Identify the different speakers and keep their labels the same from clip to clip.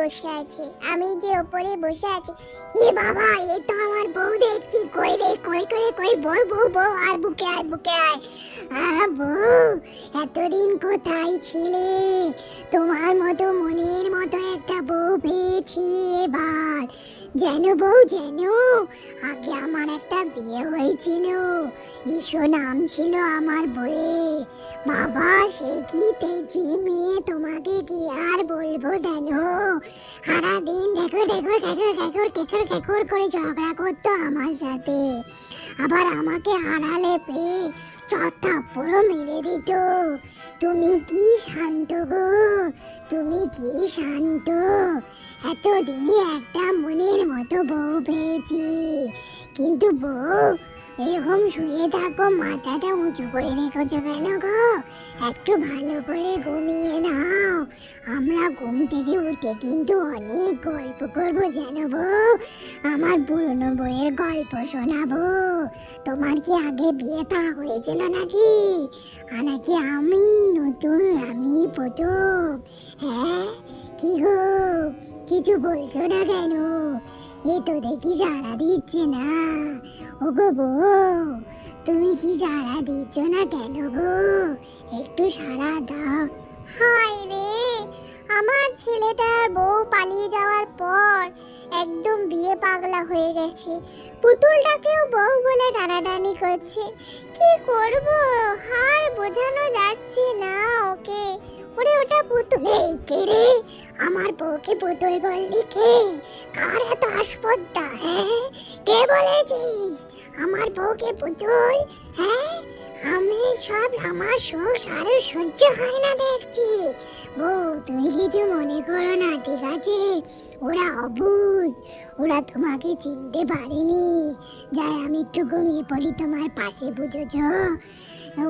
Speaker 1: বসে আছে, আমি যে ওপরে বসে আছি, এ বাবা, এ তো আমার বউ দেখছি, কই রে, কই করে কই, বউ বউ বউ আর বুকে আয় বুকে আয়। আহ বউ, এতদিন কোথায় ছিলে? তোমার মতো মনের মতো একটা বউ পেয়েছি এবার। যেন বউ, যেন একটা বিয়ে হয়েছিল। ঈশো নাম ছিল আমার বইয়ে। বাবা, সে কি তেজি মেয়ে? তোমাকে কি আর বলব জানো সারাদিন দেখো দেখো দেখো দেখো কেকর কেকর করে ঝগড়া করতো আমার সাথে। আবার আমাকে আড়ালে পেয়ে পুরো মেরে দিত। তুমি কি শান্ত গো? তুমি কি শান্ত? এতদিনে একটা মনের মতো বউ পেয়েছি। কিন্তু বউ এরকম শুয়ে থাকো, মাথাটা উঁচু করে রেখেছো কেন গো। একটু ভালো করে ঘুমিয়ে নাও। আমরা ঘুম থেকে উঠে কিন্তু অনেক গল্প করব, জানো বউ? আমার পুরনো বইয়ের গল্প শোনাবো। তোমার কি আগে বিয়ে তা হয়েছিল নাকি? আর নাকি আমি নতুন, আমি প্রথম হ্যাঁ কি গো? কিছু বলছো না কেন? এ তো দেখি সাড়া দিচ্ছে না। ও গো বউ তুমি কি সাড়া দিচ্ছ না কেন গো? একটু সাড়া দাও। হায় রে, আমার ছেলেটার বউ পালিয়ে যাওয়ার পর একদম বিয়ে পাগলা হয়ে গেছে। পুতুলটাকেও বউ বলে টানাটানি করছে। কি করব? হার বোঝানো যাচ্ছে না ওকে। ওরে ওটা পুতুল, এই কে রে? আমার বউকে পুতুল বললি কে? কার এত আসপদ্দা হ্যাঁ? কে বলেছিস? আমার বউকে পুতুল হ্যাঁ? আমি সব আমার শোক সারও সহ্য হয় না দেখছি। বউ, তুমি কিছু মনে করো না, ঠিক আছে? ওরা অবুঝ ওরা তোমাকে চিনতে পারেনি। যাই, আমি একটু ঘুমিয়ে পড়ি তোমার পাশে, বুঝেছ? ও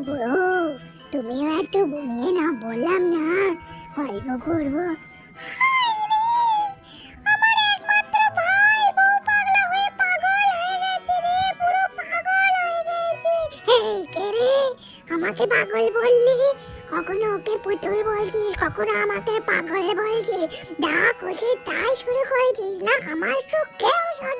Speaker 1: তুমিও একটু ঘুমিয়ে না বললাম না। গল্প করব। কে আমাকে পাগল বললি? কখনো ওকে পুতুল বলছিস, কখনো আমাকে পাগল বলছিস। যা খুশি তাই শুরু করেছিস না? আমার সুখ কেউ সহ্য